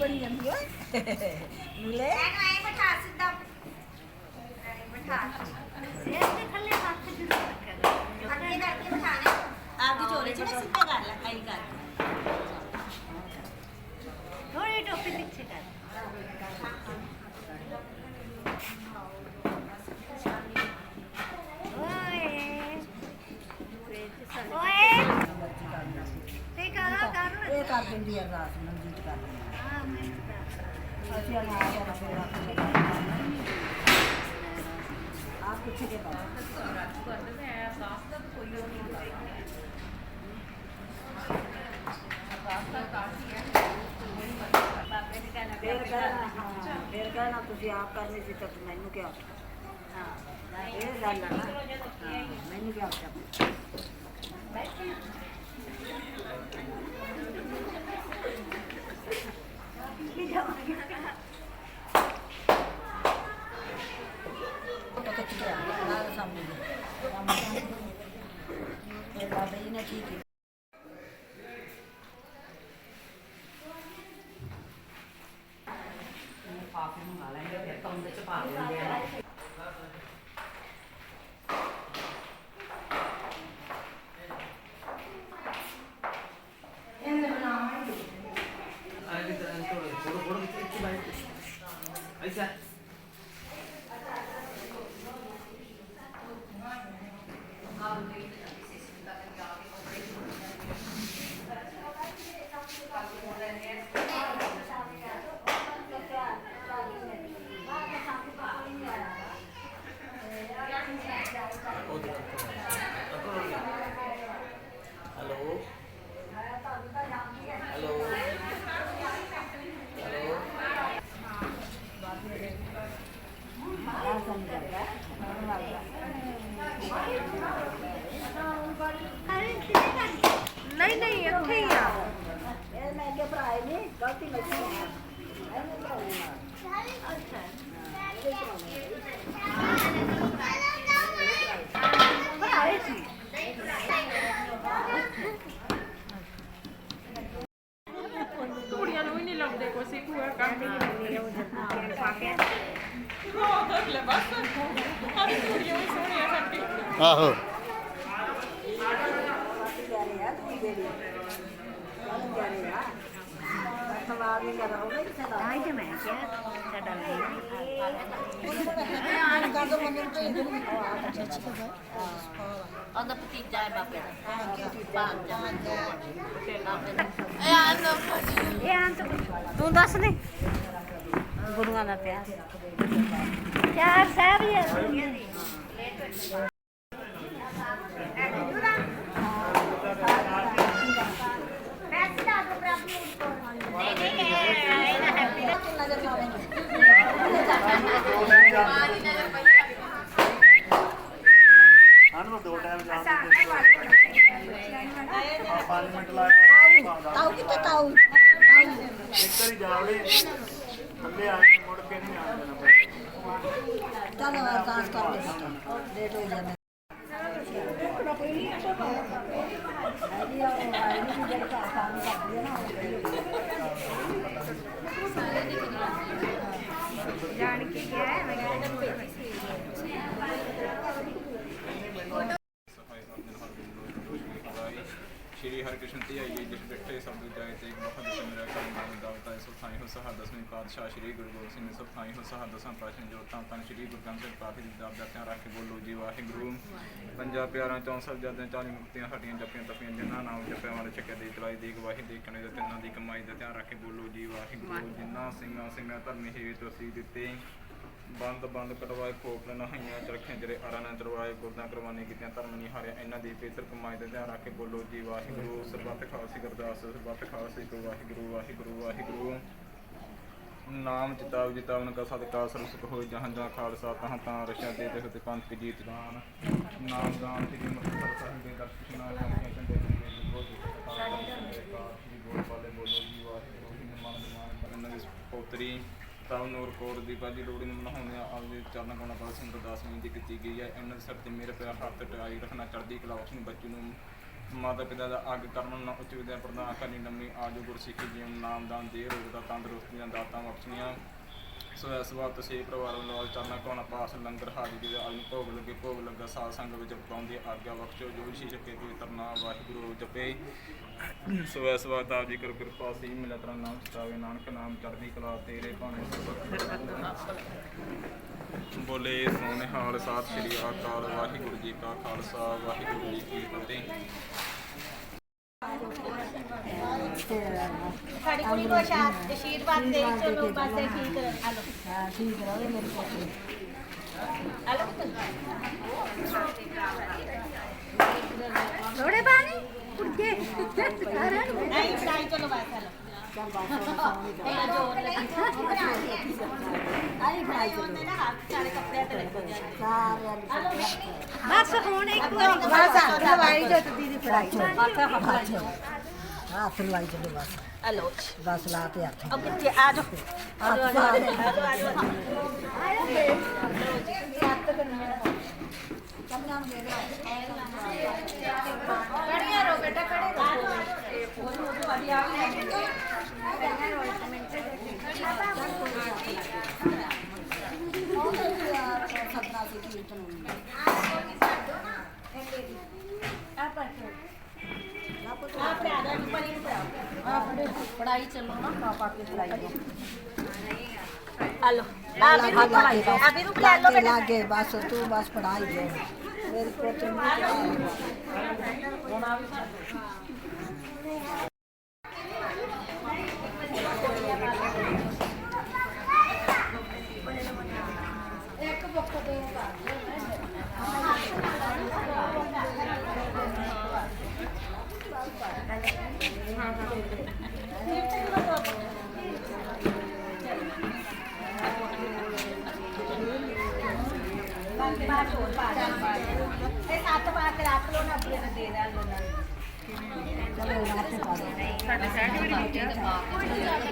ਬਣੀ ਜਾਂਦੀ ਓਏ। ਮਿਲੇ। ਐਨੂੰ ਐ ਬਿਠਾ ਸਿੱਧਾ। ਬਿਠਾ। ਸਿਰ ਤੇ ਥੱਲੇ ਹੱਥ ਜ਼ਰੂਰ ਰੱਖਿਆ ਅੱਗੇ ਕਰਕੇ ਬਿਠਾਣਾ ਆਪਦੀ ਝੋਲੇ ਚ ਨਾ ਸਿੱਧਾ ਕਰ ਲੈ ਆਈ ਕਰ। ਥੋੜੀ ਟੋਪੀ ਪਿੱਛੇ ਕਰ। ਓਏ। ਓਏ। ਤੇ ਕਰਾ ਕਰ ਇਹ ਕਰ ਦਿੰਦੀ ਆ ਰਾਤ ਨੂੰ ਜੀਤ ਕਰ ਦਿੰਦੀ ਆ। ਤੁਸੀਂ ਆਪ ਕਰਨੀ ਸੀ ਤਾਂ ਮੈਨੂੰ ਕਿਹਾ ਹਾਂ ਇਹ ਗੱਲ ਆ ਨਾ ਮੈਨੂੰ ਕਿਹਾ নাকি ਨਹੀਂ ਨਹੀਂ ਇੱਥੇ ਹੀ ਆ ਇਹ ਮੈਂ ਕਿ ਭਰਾ ਹੀ ਨਹੀਂ ਗਲਤੀ ਮੇਰੀ ਹੈ ਇਹਨੇ ਭਰਾਉਣਾ ਭਰਾਏ ਸੀ ਕੁੜੀਆਂ ਨੂੰ ਵੀ ਨਹੀਂ ਲੱਭਦੇ ਕੋਈ ਸੀ ਭੂਆ ਕੰਮ ਹੀ ਲੈ ਬਸ ਹਰ ਕੁੜੀਆਂ ਵੀ ਸੋਹਣੀਆਂ ਸਾਡੀ ਆਹੋ ਪਿਆਰੇ ਆ ਤੂੰ ਜਿਹੜੀ ਬਹੁਤ ਪਿਆਰੇ ਆ ਨਹੀਂ ਕਰ ਹੋਵੇ ਕਿਸੇ ਦਾ। ਆਈ ਤੇ ਕਰ ਦੋ ਮੈਨੂੰ ਭੇਜ ਦੇ। ਉਹਦਾ ਭਤੀਜਾ ਹੈ ਬਾਪੇ ਇਹ ਆਂ। ਤੂੰ ਦੱਸ ਦੇ। ਗੁਰੂਆਂ ਦਾ ਪਿਆਰ ਚਾਰ ਸਾਹਿਬ ਜੀ ਜਾਣ ਕੇ ਗਿਆ ਹੈ ਮੈਂ ਸ਼੍ਰੀ ਹਰਿਕ੍ਰਿਸ਼ਨ ਤੇ ਆਈਏ, ਜਿਸ ਬੈਠੇ ਸਭ ਨੂੰ ਜਾਏ ਤੇ ਮਹਦ ਸਮਰਾ ਕਰਨ ਦਾ ਦਾਵਤਾ ਸੋ ਥਾਈ ਹੋ ਸਹਾ ਦਸਵੇਂ ਪਾਤਸ਼ਾਹ ਸ਼੍ਰੀ ਗੁਰੂ ਗੋਬਿੰਦ ਸਿੰਘ ਸਭ ਥਾਈ ਹੋ ਸਹਾ ਦਸਾਂ ਸਾਹਿਬ ਪਾਠ ਦੀ ਦਾਬ ਦਾ ਰੱਖ ਕੇ ਬੋਲੋ ਜੀ, ਵਾਹਿਗੁਰੂ। ਪੰਜਾਂ ਪਿਆਰਾਂ ਚੋਂ ਸਭ ਜਦਾਂ ਚਾਲੀ ਮੁਕਤੀਆਂ ਸਾਡੀਆਂ ਜਪੀਆਂ ਤਪੀਆਂ, ਜਿਨ੍ਹਾਂ ਨਾਮ ਜਪਿਆ ਵਾਲੇ ਚੱਕੇ ਦੀ ਤਲਾਈ ਦੀ ਗਵਾਹੀ ਦੇਖਣੇ ਦੇ ਤਿੰਨਾਂ ਦੀ ਕਮਾਈ ਦਾ ਧਿਆਨ ਰੱਖ ਕੇ ਬੋਲੋ ਜੀ, ਵਾਹਿਗੁਰੂ। ਜਿਨ੍ਹਾਂ ਸਿੰਘਾਂ ਸਿੰਘਾਂ ਧਰਮੀ ਹੀ ਅਸੀਂ ਦਿੱਤੇ ਬੰਦ ਬੰਦ ਕਟਵਾਏ ਖੋਪੜ ਨਹਾਈਆਂ ਚਰਖੇ ਜਿਹੜੇ ਅਰਾਂ ਨਾਲ ਚਰਵਾਏ ਗੁਰਦਾਂ ਕੁਰਬਾਨੀ ਕੀਤੀਆਂ, ਧਰਮ ਨਹੀਂ ਹਾਰਿਆ। ਇਹਨਾਂ ਦੀ ਪੇਤਰ ਕਮਾਈ ਦਾ ਧਿਆਨ ਰੱਖ ਕੇ ਬੋਲੋ ਜੀ, ਵਾਹਿਗੁਰੂ, ਸਰਬੱਤ ਖਾਲਸੀ ਗੁਰਦਾਸ, ਸਰਬੱਤ ਖਾਲਸੀ ਕੋ ਵਾਹਿਗੁਰੂ ਵਾਹਿਗੁਰੂ ਵਾਹਿਗੁਰੂ। ਨਾਮ ਜਿਤਾਵ ਜਿਤਾਵਨ ਕਾ ਸਦਕਾ, ਸਰਬ ਸੁਖ ਹੋਇ ਜਹਾਂ ਜਹਾਂ ਖਾਲਸਾ ਤਹਾਂ ਤਾਂ ਰਸ਼ਾ ਦੇ ਦੇਖ ਤੇ ਪੰਥ ਕੀ ਜੀਤ ਦਾਨ। ਨਾਮ ਦਾਨ ਸ੍ਰੀ ਮੁਕਤਸਰ ਸਾਹਿਬ ਦੇ ਦਰਸ਼ਨ ਨਾਲ ਜਾਂਦੇ ਚੰਦੇ ਚੰਦੇ ਬੋਲ ਸ੍ਰੀ ਬੋਲ ਵਾਲੇ ਬੋਲੋ ਜੀ, ਵਾਹਿਗੁਰੂ ਜੀ ਮਨ ਮਾਨ ਕਰਨ ਦੀ ਪੋਤਰੀ ਤਬ ਨੂਰ ਕੌਰ ਦੀ ਬਾਜੀ ਲੋੜੀ ਨੂੰ ਮਨਾਉਂਦੇ ਆ। ਆਪਦੇ ਚਰਨ ਕੋਣਾ ਪਾਸ ਸਿੰਘ ਅਰਦਾਸ ਦੀ ਕੀਤੀ ਗਈ ਹੈ ਇਹਨਾਂ ਦੇ ਸਿਰ ਤੇ ਮੇਰੇ ਪਿਆਰ ਹੱਥ ਟਾਈ ਰੱਖਣਾ ਚੜ੍ਹਦੀ ਕਲਾ ਨੂੰ, ਬੱਚੇ ਨੂੰ, ਮਾਤਾ ਪਿਤਾ ਦਾ ਅੱਗ ਕਰਮ ਨਾ ਉੱਚ ਵਿਦਿਆ ਪ੍ਰਦਾਨ ਕਰਨੀ ਨੰਮੀ ਆਜੋ ਗੁਰਸਿੱਖੀ ਜੀਵਨ ਨਾਮਦਾਨ ਦੇ ਰੋਗ ਦਾ ਤੰਦਰੁਸਤੀਆਂ ਦਾਤਾਂ ਬਖਸ਼ਣੀਆਂ। ਸੋ ਇਸ ਵਾਰ ਤੁਸੀਂ ਪਰਿਵਾਰ ਵੱਲੋਂ ਚਰਨਾ ਕੋਣਾ ਪਾਸ ਲੰਗਰ ਹਾਜ਼ਰੀ ਦੇ ਆਲੂ ਭੋਗ ਲੱਗੇ, ਭੋਗ ਲੱਗਾ, ਸਾਧ ਸੰਗ ਵਿੱਚ ਪਕਾਉਂਦੀ ਆਗਿਆ ਬਖਸ਼ੋ, ਜੋ ਵੀ ਸ਼ੀਸ਼ ਪਵਿੱਤਰ ਨਾਮ ਵਾਹਿਗੁਰੂ ਜਪੇ। ਸੋ ਇਸ ਵਾਰ ਤਾਂ ਜੀ ਕਰ ਕਿਰਪਾ ਸੀ ਮਿਲਾ ਤਰਾ ਨਾਮ ਚਿਤਾਵੇ ਨਾਨਕ ਨਾਮ ਚੜ੍ਹਦੀ ਕਲਾ ਤੇਰੇ ਭਾਣੇ ਬੋਲੇ ਸੋਨੇ ਹਾਲ ਸਾਥ ਸ੍ਰੀ ਅਕਾਲ, ਵਾਹਿਗੁਰੂ ਜੀ ਕਾ ਖਾਲਸਾ, ਵਾਹਿਗੁਰੂ ਜੀ ਕੀ ਫਤਿਹ। ਸਾਡੀ ਕੁੜੀ ਨੂੰ ਆਸ਼ਾ- ਆਸ਼ੀਰਵਾਦ ਦੇ ਚਲੋ ਬਸ ਇਹ ਠੀਕ ਹਲੋ। ਹਾਂ ਠੀਕ ਰਹੇ ਮੇਰੇ ਪੁੱਤ ਥੋੜੇ ਪਾਣੀ ਕੁੜਕੇ ਨਹੀਂ ਫੜਾਈ ਚਲੋ ਬਸ ਇਹ ਜੋਰ ਆਈ ਭਾਈ ਚਲੋ ਨਾ ਹੱਥ ਸਾਰੇ ਕੱਪੜਿਆਂ ਤੇ ਲੱਗ ਜਾਂਦੇ ਸਾਰਿਆਂ ਨੂੰ ਬਸ ਹੁਣ ਇੱਕ ਵਾਰੀ। ਬਸ ਲਵਾਈ ਜੋ ਦੀਦੀ ਫੜਾਈ। ਹੱਥ ਲਵਾਈ ਚਲੋ ਬਸ ਹਲੋ ਬਸ ਲਾ ਤੇ ਹੱਥ ਉਹ ਕਿੱਥੇ ਆ ਜਾਓ ਆ ਜਾਓ ਆ ਜਾਓ ਆ ਜਾਓ ਕੜੀਆਂ ਰੋ ਬੇਟਾ ਕੜੇ ਰੋ ਸਤਨਾ ਸੀ ਕੀਰਤਨ ਆਪਣੇ ਆ ਜਾਓ ਪਲੀ ਨੂੰ ਪੜਾਓ ਪੜਾਈ ਚੱਲੋ ਨਾ ਪਾਪਾ ਕੀ ਪੜਾਈ ਹਲੋ। ਆ ਵੀ ਨੂੰ ਪੜਾਈ ਆ ਵੀ ਨੂੰ ਲੈ ਲਓ ਬੇਟਾ ਲਾਗੇ ਬਸ ਤੂੰ ਬਸ ਪੜਾਈ ਦੇ ਮੇਰੇ ਪੁੱਤ ਨੂੰ ਪੜਾਈ ਬਾਕੀ ਬਾਅਦ ਹੋਰ ਪਾ ਦਾਂਗੇ ਇਹ ਸੱਤ ਪਾ ਕੇ ਰੱਖ ਲਓ ਨਾ ਆਪਣੇ ਨੂੰ ਦੇ ਦਾਂਗੇ ਉਹਨਾਂ ਨੂੰ ਚਲੋ ਰਾਤੇ ਪਾ ਦੇ ਸਾਡੇ ਸੈਂਡ ਵੀ ਨਹੀਂ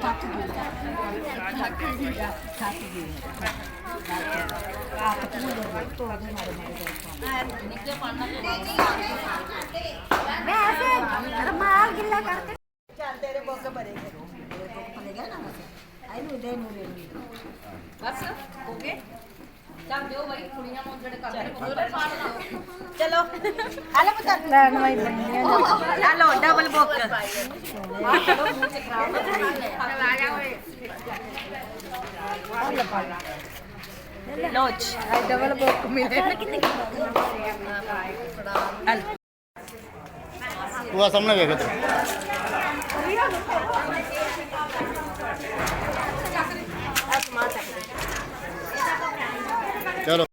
ਥੱਕ ਚੱਲ ਬੁੱਕ ਨਾ ਨੂੰ ਦਿਓ। ਬਾਈ ਕੁੜੀਆਂ ਨੂੰ ਜਿਹੜੇ ਕਰਦੇ ਉਹਦੇ ਪਾਣ ਲਾ ਚਲੋ ਹਲੇ ਪਤਾ ਲੈਣ ਵਾਈ ਬੰਨੇ ਹਲੋ ਡਬਲ ਬੁੱਕ ਲੋਚ ਡਬਲ ਬੁੱਕ ਮਿਲੇ। ਤੂੰ ਆ ਸਾਹਮਣੇ ਵੇਖ ਤੇ ਚਲੋ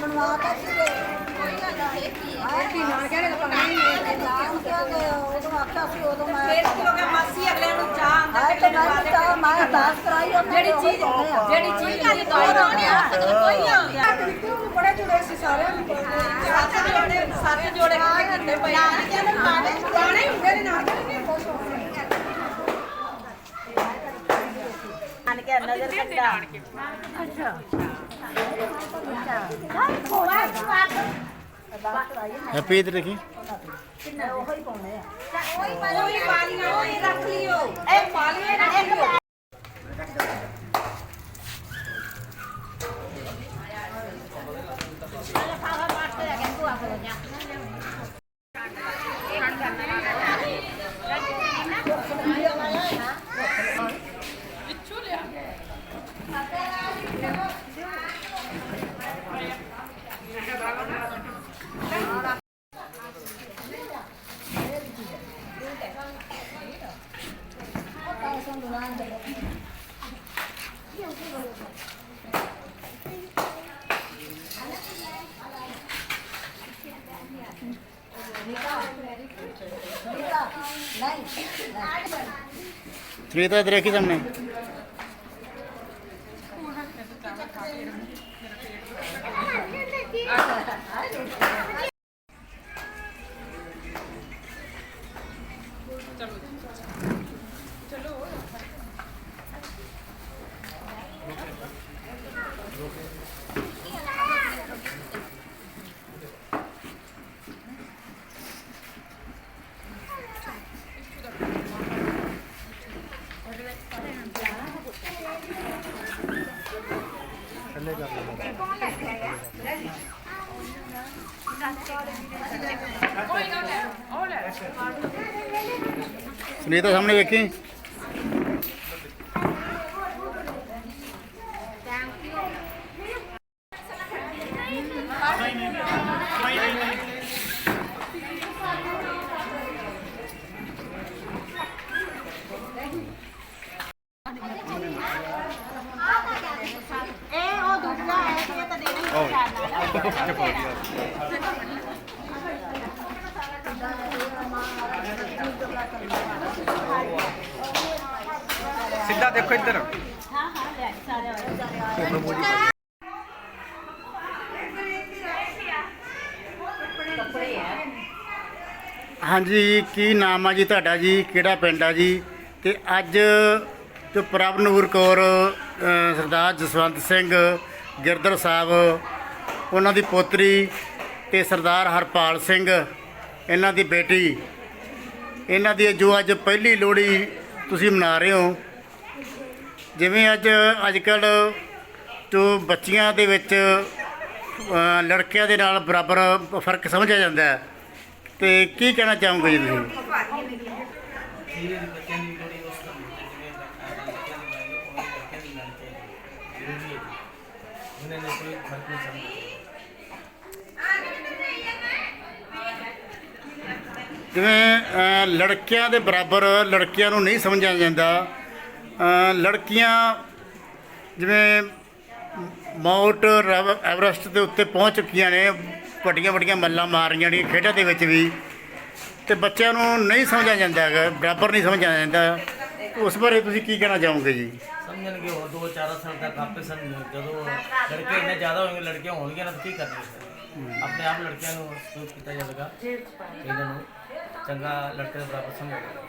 ਬਣਵਾਤਾ ਸੀ ਕੋਈ ਨਾ ਆਏ ਕੀ ਨਾਲ ਕਹਿੰਦੇ ਪਾਣੀ ਨਹੀਂ ਜਾਣ ਕੇ ਉਦੋਂ ਆਖਿਆ ਸੀ ਉਦੋਂ ਮੈਂ ਫੇਰ ਕੀ ਹੋ ਗਿਆ ਮਾਸੀ ਅਗਲੇ ਨੂੰ ਚਾਹ ਅੰਦਰ ਆਏ ਤੇ ਮੈਂ ਤਾਂ ਮੈਂ ਦਾਸ ਕਰਾਈ ਉਹ ਜਿਹੜੀ ਚੀਜ਼ ਜਿਹੜੀ ਚੀਜ਼ ਦੀ ਦਵਾਈ ਦੋਣੀ ਹੱਥ ਚ ਕੋਈ ਨਹੀਂ ਹੋ ਗਿਆ ਬੜੇ ਜੁੜੇ ਸੀ ਸਾਰਿਆਂ ਨੂੰ ਸੱਤ ਜੋੜੇ ਸੱਤ ਜੋੜੇ ਕਿੱਥੇ ਕਿੰਨੇ ਪਏ ਨਾਨਕਿਆਂ ਦੇ ਪਾਣੇ ਪੁਰਾਣੇ ਹੁੰਦੇ ਨੇ ਨਾਲ ਕਹਿੰਦੇ ਖੁਸ਼ ਹੋ ਗਏ ਨਾਨਕਿਆਂ ਨਜ਼ਰ ਕੱਢਾ ਹੈਪੀ ਇਧਰ ਦੇਖੀ ਉਹ ਹੀ ਪਾਉਣੇ ਆ ਕੋਈ ਪਾਣੀ ਕੋਈ ਰੱਖ ਲਿਓ ਇਹ ਪਾਣੀ ਰੱਖ ਲਿਓ ਨਹੀਂ ਸੁਨੀਤਾ ਸੁਨੀਤਾ ਸਾਹਮਣੇ ਵੇਖੀ ਇਹ ਉਹ ਦੂਜਾ ਹੈ ਕਿ ਇਹ ਤਾਂ ਦੇਣਾ ਹੀ ਸਿੱਧਾ ਦੇਖੋ ਇੱਧਰ। ਹਾਂਜੀ, ਕੀ ਨਾਮ ਆ ਜੀ ਤੁਹਾਡਾ ਜੀ? ਕਿਹੜਾ ਪਿੰਡ ਆ ਜੀ? ਤੇ ਅੱਜ ਜੋ ਪ੍ਰਭਨੂਰ ਕੌਰ ਸਰਦਾਰ ਜਸਵੰਤ ਸਿੰਘ ਗਿਰਦਰ ਸਾਹਿਬ, ਉਹਨਾਂ ਦੀ ਪੋਤਰੀ ਤੇ ਸਰਦਾਰ ਹਰਪਾਲ ਸਿੰਘ, ਇਹਨਾਂ ਦੀ ਬੇਟੀ ਇਹਨਾਂ ਦੀ ਜੋ ਅੱਜ ਪਹਿਲੀ ਲੋਹੜੀ ਤੁਸੀਂ ਮਨਾ ਰਹੇ ਹੋ, ਜਿਵੇਂ ਅੱਜ ਅੱਜ ਕੱਲ੍ਹ ਜੋ ਬੱਚੀਆਂ ਦੇ ਵਿੱਚ ਲੜਕਿਆਂ ਦੇ ਨਾਲ ਬਰਾਬਰ ਫ਼ਰਕ ਸਮਝਿਆ ਜਾਂਦਾ ਹੈ। ਤੇ ਕੀ ਕਹਿਣਾ ਚਾਹੋਗੇ ਜੀ ਤੁਸੀਂ? ਜਿਵੇਂ ਲੜਕਿਆਂ ਦੇ ਬਰਾਬਰ ਲੜਕਿਆਂ ਨੂੰ ਨਹੀਂ ਸਮਝਿਆ ਜਾਂਦਾ। ਲੜਕੀਆਂ ਜਿਵੇਂ ਮਾਊਂਟ ਐਵਰੈਸਟ ਦੇ ਉੱਤੇ ਪਹੁੰਚ ਚੁੱਕੀਆਂ ਨੇ ਵੱਡੀਆਂ ਵੱਡੀਆਂ ਮੱਲਾਂ ਮਾਰੀਆਂ ਨੇ ਖੇਡਾਂ ਦੇ ਵਿੱਚ ਵੀ। ਤੇ ਬੱਚਿਆਂ ਨੂੰ ਨਹੀਂ ਸਮਝਿਆ ਜਾਂਦਾ ਹੈਗਾ ਬਰਾਬਰ ਨਹੀਂ ਸਮਝਿਆ ਜਾਂਦਾ। ਉਸ ਬਾਰੇ ਤੁਸੀਂ ਕੀ ਕਹਿਣਾ ਚਾਹੋਗੇ ਜੀ? ਸਮਝਣਗੇ ਹੋਰ 2-4 ਸਾਲ ਤੱਕ ਆਪੇ ਸਮਝ ਜਦੋਂ ਲੜਕੇ ਇੰਨੇ ਜ਼ਿਆਦਾ ਹੋਣਗੇ ਲੜਕੀਆਂ ਹੋਣਗੀਆਂ ਨਾ ਤਾਂ ਕੀ ਕਰਨਗੇ? ਆਪਣੇ ਆਪ ਲੜਕਿਆਂ ਨੂੰ ਸਟੂਟ ਕੀਤਾ ਜਾਵੇਗਾ। ਇਹਨਾਂ ਨੂੰ। ਚੰਗਾ ਲੜਕੇ ਦੇ ਬਰਾਬਰ ਸਮਝੇਗਾ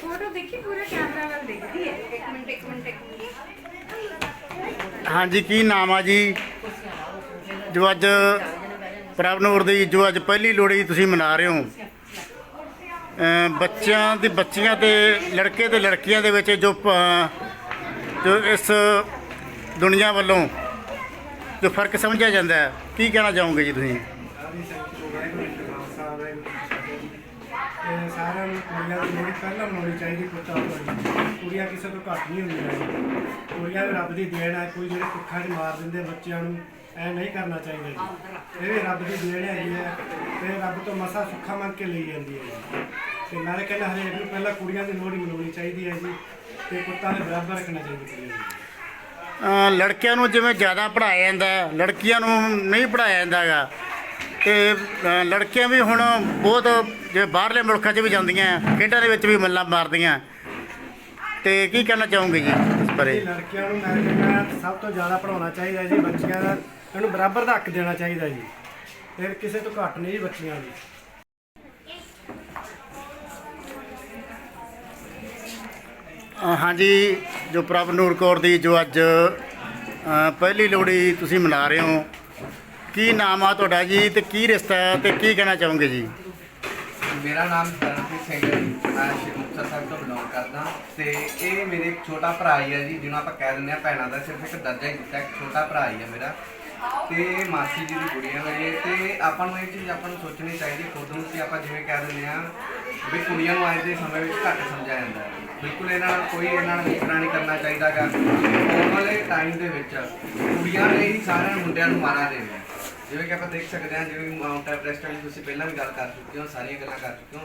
ਫੋਟੋ ਦੇਖੀ ਪੂਰੇ ਕੈਮਰਾ ਵੱਲ ਦੇਖਦੀ ਹੈ। ਇੱਕ ਮਿੰਟ ਇੱਕ ਮਿੰਟ ਇੱਕ ਮਿੰਟ। ਹਾਂਜੀ ਕੀ ਨਾਮ ਆ ਜੀ? ਜੋ ਅੱਜ ਪ੍ਰਭਨੂਰ ਦੀ ਜੋ ਅੱਜ ਪਹਿਲੀ ਲੋਹੜੀ ਤੁਸੀਂ ਮਨਾ ਰਹੇ ਹੋ। ਅ, ਬੱਚਿਆਂ ਦੀ ਬੱਚੀਆਂ ਤੇ ਲੜਕੇ ਤੇ ਲੜਕੀਆਂ ਦੇ ਵਿੱਚ ਜੋ ਜੋ ਇਸ ਦੁਨੀਆ ਵੱਲੋਂ ਜੋ ਫ਼ਰਕ ਸਮਝਿਆ ਜਾਂਦਾ ਹੈ ਕੀ ਕਹਿਣਾ ਚਾਹੋਗੇ ਜੀ ਤੁਸੀਂ? ਕੁੜੀਆਂ ਦੀ ਲੋੜੀ ਪਹਿਲਾਂ ਮਨਾਉਣੀ ਚਾਹੀਦੀ ਪੁੱਤਾਂ ਤੋਂ ਕੁੜੀਆਂ ਕਿਸੇ ਤੋਂ ਘੱਟ ਨਹੀਂ ਹੁੰਦੀਆਂ। ਕੁੜੀਆਂ ਵੀ ਰੱਬ ਦੀ ਦੇਣ ਹੈ ਕੋਈ ਜਿਹੜੇ ਭੁੱਖਾਂ 'ਚ ਮਾਰ ਦਿੰਦੇ ਬੱਚਿਆਂ ਨੂੰ ਐ ਨਹੀਂ ਕਰਨਾ ਚਾਹੀਦਾ ਜੀ। ਇਹ ਵੀ ਰੱਬ ਦੀ ਦੇਣ ਹੈਗੀ ਹੈ ਤੇ ਰੱਬ ਤੋਂ ਮਸਾ ਸੁੱਖਾ ਮੰਗ ਕੇ ਲਈ ਜਾਂਦੀ ਹੈ ਜੀ। ਤੇ ਮੈਂ ਤਾਂ ਕਹਿੰਦਾ ਹਰੇਕ ਨੂੰ ਪਹਿਲਾਂ ਕੁੜੀਆਂ ਦੀ ਲੋਹੜੀ ਮਨਾਉਣੀ ਚਾਹੀਦੀ ਹੈ ਜੀ ਤੇ ਪੁੱਤਾਂ ਦੇ ਬਰਾਬਰ ਰੱਖਣਾ ਚਾਹੀਦਾ ਕੁੜੀਆਂ ਨੂੰ ਅ, ਲੜਕਿਆਂ ਨੂੰ ਜਿਵੇਂ ਜ਼ਿਆਦਾ ਪੜ੍ਹਾਇਆ ਜਾਂਦਾ ਹੈ, ਲੜਕੀਆਂ ਨੂੰ ਨਹੀਂ ਪੜ੍ਹਾਇਆ ਜਾਂਦਾ ਹੈਗਾ ਤੇ ਅ, ਲੜਕੀਆਂ ਵੀ ਹੁਣ ਬਹੁਤ ਜਿਵੇਂ ਬਾਹਰਲੇ ਮੁਲਕਾਂ 'ਚ ਵੀ ਜਾਂਦੀਆਂ ਖੇਡਾਂ ਦੇ ਵਿੱਚ ਵੀ ਮੱਲਾਂ ਮਾਰਦੀਆਂ। ਤੇ ਕੀ ਕਹਿਣਾ ਚਾਹੋਗੇ ਜੀ ਇਸ ਬਾਰੇ? ਲੜਕੀਆਂ ਨੂੰ ਮੈਂ ਕਹਿੰਦਾ ਸਭ ਤੋਂ ਜ਼ਿਆਦਾ ਪੜਾਉਣਾ ਚਾਹੀਦਾ ਜੀ ਬੱਚੀਆਂ ਦਾ। ਇਹਨੂੰ ਬਰਾਬਰ ਦਾ ਹੱਕ ਦੇਣਾ ਚਾਹੀਦਾ ਜੀ। ਫਿਰ ਕਿਸੇ ਤੋਂ ਘੱਟ ਨਹੀਂ ਜੀ ਬੱਚੀਆਂ ਦੀ। ਅ, ਹਾਂਜੀ ਜੋ ਪ੍ਰਭਨੂਰ ਕੌਰ ਦੀ ਜੋ ਅੱਜ ਅ, ਪਹਿਲੀ ਲੋਹੜੀ ਤੁਸੀਂ ਮਨਾ ਰਹੇ ਹੋ ਕੀ ਨਾਮ ਆ ਤੁਹਾਡਾ ਜੀ ਤੇ ਕੀ ਰਿਸ਼ਤਾ ਹੈ ਤੇ ਕੀ ਕਹਿਣਾ ਚਾਹੋਗੇ ਜੀ? ਮੇਰਾ ਨਾਮ ਤਰਨਪ੍ਰੀਤ ਸਿੰਘ ਹੈ ਜੀ। ਮੈਂ ਸ਼੍ਰੀ ਮੁਕਤਸਰ ਸਾਹਿਬ ਤੋਂ ਬਿਲੋਂਗ ਕਰਦਾ। ਤੇ ਇਹ ਮੇਰੇ ਇੱਕ ਛੋਟਾ ਭਰਾ ਹੀ ਹੈ ਜੀ, ਜਿਹਨੂੰ ਆਪਾਂ ਕਹਿ ਦਿੰਦੇ ਆ ਭੈਣਾਂ ਦਾ ਸਿਰਫ ਇੱਕ ਦਰਜਾ ਹੀ ਦਿੱਤਾ, ਇੱਕ ਛੋਟਾ ਭਰਾ ਹੀ ਹੈ ਮੇਰਾ। ਤੇ ਮਾਸੀ ਜੀ ਦੀ ਕੁੜੀਆਂ ਮੇਰੀ। ਤੇ ਆਪਾਂ ਨੂੰ ਇਹ ਚੀਜ਼ ਆਪਾਂ ਨੂੰ ਸੋਚਣੀ ਚਾਹੀਦੀ ਖੁਦ ਨੂੰ ਕਿ ਆਪਾਂ ਜਿਵੇਂ ਕਹਿ ਦਿੰਦੇ ਆ ਵੀ ਕੁੜੀਆਂ ਨੂੰ ਅੱਜ ਦੇ ਸਮੇਂ ਵਿੱਚ ਘੱਟ ਸਮਝਿਆ ਜਾਂਦਾ ਹੈ। ਬਿਲਕੁਲ ਇਹਨਾਂ ਨਾਲ ਕੋਈ ਇਹਨਾਂ ਨਾਲ ਵਿਤਕਰਾ ਨਹੀਂ ਕਰਨਾ ਚਾਹੀਦਾਗਾ। ਆਉਣ ਵਾਲੇ ਟਾਈਮ ਦੇ ਵਿੱਚ ਕੁੜੀਆਂ ਨੇ ਹੀ ਸਾਰਿਆਂ ਮੁੰਡਿਆਂ ਨੂੰ ਮਾਰਾ ਦੇਣਾ ਹੈ। ਜਿਵੇਂ ਕਿ ਆਪਾਂ ਦੇਖ ਸਕਦੇ ਹਾਂ, ਜਿਵੇਂ ਮਾਊਂਟ ਐਵਰੈਸਟ ਵਾਲੀ ਤੁਸੀਂ ਪਹਿਲਾਂ ਵੀ ਗੱਲ ਕਰ ਚੁੱਕੇ ਹੋ, ਸਾਰੀਆਂ ਗੱਲਾਂ ਕਰ ਚੁੱਕੇ ਹੋ।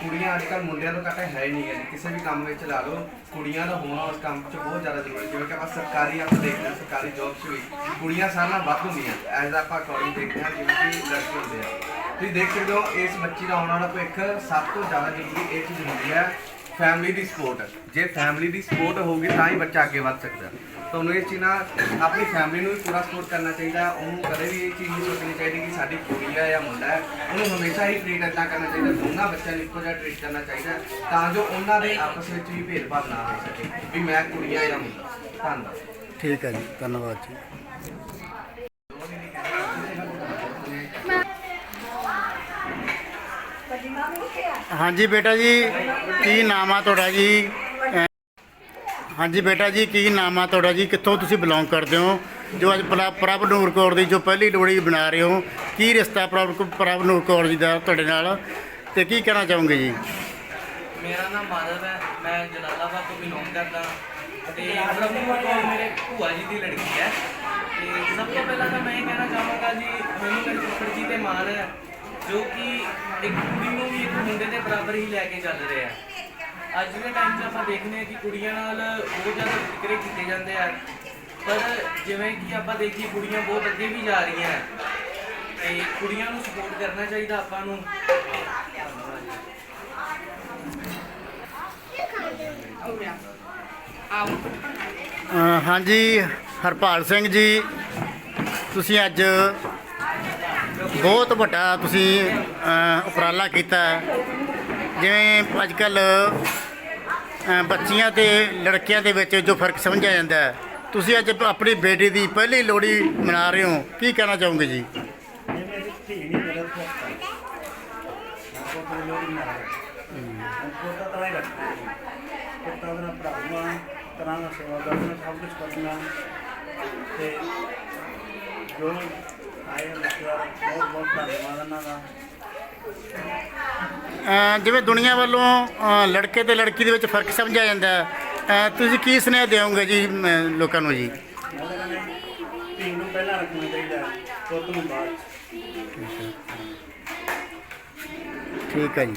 ਕੁੜੀਆਂ ਅੱਜ ਕੱਲ੍ਹ ਮੁੰਡਿਆਂ ਤੋਂ ਘੱਟ ਹੈ ਹੀ ਨਹੀਂ ਹੈ ਕਿਸੇ ਵੀ ਕੰਮ ਵਿੱਚ ਲਾ ਲਓ, ਕੁੜੀਆਂ ਦਾ ਹੋਣਾ ਉਸ ਕੰਮ 'ਚ ਬਹੁਤ ਜ਼ਿਆਦਾ ਜ਼ਰੂਰੀ ਜਿਵੇਂ ਕਿ ਆਪਾਂ ਸਰਕਾਰੀ ਆਪਾਂ ਦੇਖਦੇ ਹਾਂ, ਸਰਕਾਰੀ ਜੌਬਸ ਵੀ ਕੁੜੀਆਂ ਸਾਰਿਆਂ ਨਾਲ ਵੱਧ ਹੁੰਦੀਆਂ। ਐਜ਼ ਆਪਾਂ ਅਕੋਰਡਿੰਗ ਦੇਖਦੇ ਹਾਂ, ਜਿਵੇਂ ਕਿ ਲੜਕੇ ਹੁੰਦੇ ਆ। ਤੁਸੀਂ ਦੇਖ ਸਕਦੇ ਹੋ, ਇਸ ਬੱਚੀ ਦਾ ਆਉਣ ਵਾਲਾ ਭਵਿੱਖ ਸਭ ਤੋਂ ਜ਼ਿਆਦਾ ਜ਼ਰੂਰੀ ਇਹ ਚੀਜ਼ ਹੁੰਦੀ ਹੈ ਫੈਮਿਲੀ ਦੀ ਸਪੋਰਟ ਜੇ ਫੈਮਿਲੀ ਦੀ ਸਪੋਰਟ ਹੋਊਗੀ, ਤਾਂ ਹੀ ਬੱਚਾ ਅੱਗੇ ਵੱਧ ਸਕਦਾ। ਤੁਹਾਨੂੰ ਇਹ ਚੀਜ਼ ਨਾਲ ਆਪਣੀ ਫੈਮਿਲੀ ਨੂੰ ਵੀ ਪੂਰਾ ਸਪੋਰਟ ਕਰਨਾ ਚਾਹੀਦਾ ਉਹਨੂੰ ਕਦੇ ਵੀ ਇਹ ਚੀਜ਼ ਨਹੀਂ ਸੋਚਣੀ ਚਾਹੀਦੀ ਕਿ ਸਾਡੀ ਕੁੜੀ ਆ ਜਾਂ ਮੁੰਡਾ ਹੈ। ਉਹਨੂੰ ਹਮੇਸ਼ਾ ਹੀ ਟ੍ਰੀਟ ਏਦਾਂ ਕਰਨਾ ਚਾਹੀਦਾ ਦੋਨਾਂ ਬੱਚਿਆਂ ਨੂੰ ਇੱਕੋ ਜਿਹਾ ਟ੍ਰੀਟ ਕਰਨਾ ਚਾਹੀਦਾ ਤਾਂ ਜੋ ਉਹਨਾਂ ਦੇ ਆਪਸ ਵਿੱਚ ਵੀ ਭੇਦਭਾਵ ਨਾ ਹੋ ਸਕੇ ਵੀ ਮੈਂ ਕੁੜੀ ਆ ਜਾਂ ਮੁੰਡਾ। ਧੰਨਵਾਦ। ਠੀਕ ਹੈ ਜੀ ਧੰਨਵਾਦ ਜੀ। ਹਾਂਜੀ ਬੇਟਾ ਜੀ ਕੀ ਨਾਮ ਆ ਤੁਹਾਡਾ ਜੀ? ਹਾਂਜੀ ਬੇਟਾ ਜੀ, ਕੀ ਨਾਮ ਆ ਤੁਹਾਡਾ ਜੀ? ਕਿੱਥੋਂ ਤੁਸੀਂ ਬਿਲੋਂਗ ਕਰਦੇ ਹੋ? ਜੋ ਅੱਜ ਪ੍ਰਭ ਨੂਰ ਕੌਰ ਦੀ ਜੋ ਪਹਿਲੀ ਲੋਹੜੀ ਬਣਾ ਰਹੇ ਹੋ, ਕੀ ਰਿਸ਼ਤਾ ਪ੍ਰਭ ਪ੍ਰਭ ਨੂਰ ਕੌਰ ਜੀ ਦਾ ਤੁਹਾਡੇ ਨਾਲ? ਤੇ ਕੀ ਕਹਿਣਾ ਚਾਹੋਗੇ ਜੀ? ਮੇਰਾ ਨਾਮ ਮਾਧਵ ਹੈ, ਮੈਂ ਜਲਾਲਾਬਾਦ ਤੋਂ ਬਿਲੋਂਗ ਕਰਦਾ ਤੇ ਪ੍ਰਭੂ ਕੌਰ ਮੇਰੇ ਭੂਆ ਜੀ ਦੀ ਲੜਕੀ ਹੈ। ਤੇ ਸਭ ਤੋਂ ਪਹਿਲਾਂ ਤਾਂ ਮੈਂ ਇਹ ਕਹਿਣਾ ਚਾਹਾਂਗਾ ਜੀ, ਮੈਨੂੰ ਮੇਰੇ ਫੁੱਫੜ ਜੀ ਤੇ ਮਾਣ ਹੈ, ਜੋ ਕਿ ਇੱਕ ਕੁੜੀ ਨੂੰ ਵੀ ਇੱਕ ਮੁੰਡੇ ਦੇ ਬਰਾਬਰ ਹੀ ਲੈ ਕੇ ਚੱਲ ਰਿਹਾ ਹੈ। ਅੱਜ ਦੇ ਟਾਈਮ 'ਚ ਆਪਾਂ ਦੇਖਦੇ ਹਾਂ ਕਿ ਕੁੜੀਆਂ ਨਾਲ ਬਹੁਤ ਜ਼ਿਆਦਾ ਵਿਤਕਰੇ ਕੀਤੇ ਜਾਂਦੇ ਆ। ਪਰ ਜਿਵੇਂ ਕਿ ਆਪਾਂ ਦੇਖੀਏ ਕੁੜੀਆਂ ਬਹੁਤ ਅੱਗੇ ਵੀ ਜਾ ਰਹੀਆਂ ਹੈ। ਤੇ ਕੁੜੀਆਂ ਨੂੰ ਸਪੋਰਟ ਕਰਨਾ ਚਾਹੀਦਾ ਆਪਾਂ ਨੂੰ। ਅਹ ਹਾਂਜੀ ਹਰਪਾਲ ਸਿੰਘ ਜੀ ਤੁਸੀਂ ਅੱਜ ਬਹੁਤ ਵੱਡਾ ਤੁਸੀਂ ਅਹ, ਉਪਰਾਲਾ ਕੀਤਾ ਹੈ। ਜਿਵੇਂ ਅੱਜ ਕੱਲ੍ਹ ਕੱਲ ਬੱਚੀਆਂ ਤੇ ਲੜਕੀਆਂ ਦੇ ਵਿੱਚ ਜੋ ਫ਼ਰਕ ਸਮਝਿਆ ਜਾਂਦਾ ਹੈ। ਤੁਸੀਂ ਅੱਜ ਆਪਣੀ ਬੇਟੀ ਦੀ ਪਹਿਲੀ ਲੋਹੜੀ ਮਨਾ ਰਹੇ ਹੋ। ਕੀ ਕਹਿਣਾ ਚਾਹੋਗੇ ਜੀ? ਇਹ ਮੇਰੀ ਧੀ ਨਹੀਂ ਮੇਰਾ ਪੁੱਤ ਹੈ ਮੈਂ ਪੁੱਤ ਦੀ ਲੋੜੀ ਨਾ ਪੁੱਤ ਤਾਂ ਹੀ ਰੱਖਦਾ ਪੁੱਤਾਂ ਦਾ ਪੜਾਉਣਾ ਕਰਾਂਗਾ ਸੇਵਾ ਕਰਨਾ ਸਭ ਕੁਝ ਕਰਨਾ ਤੇ ਜੋ ਆਏ ਬੱਚਾ ਬਹੁਤ ਬਹੁਤ ਧੰਨਵਾਦ ਇਹਨਾਂ ਦਾ ਜਿਵੇਂ ਦੁਨੀਆ ਵੱਲੋਂ ਲੜਕੇ ਤੇ ਲੜਕੀ ਦੇ ਵਿੱਚ ਫ਼ਰਕ ਸਮਝਿਆ ਜਾਂਦਾ ਤੁਸੀਂ ਕੀ ਸੁਨੇਹਾ ਦਿਓਗੇ ਜੀ ਲੋਕਾਂ ਨੂੰ ਜੀ? ਧੀ ਨੂੰ ਪਹਿਲਾਂ ਰੱਖਣਾ ਚਾਹੀਦਾ ਪੁੱਤ ਨੂੰ ਬਾਅਦ ਠੀਕ ਹੈ ਜੀ।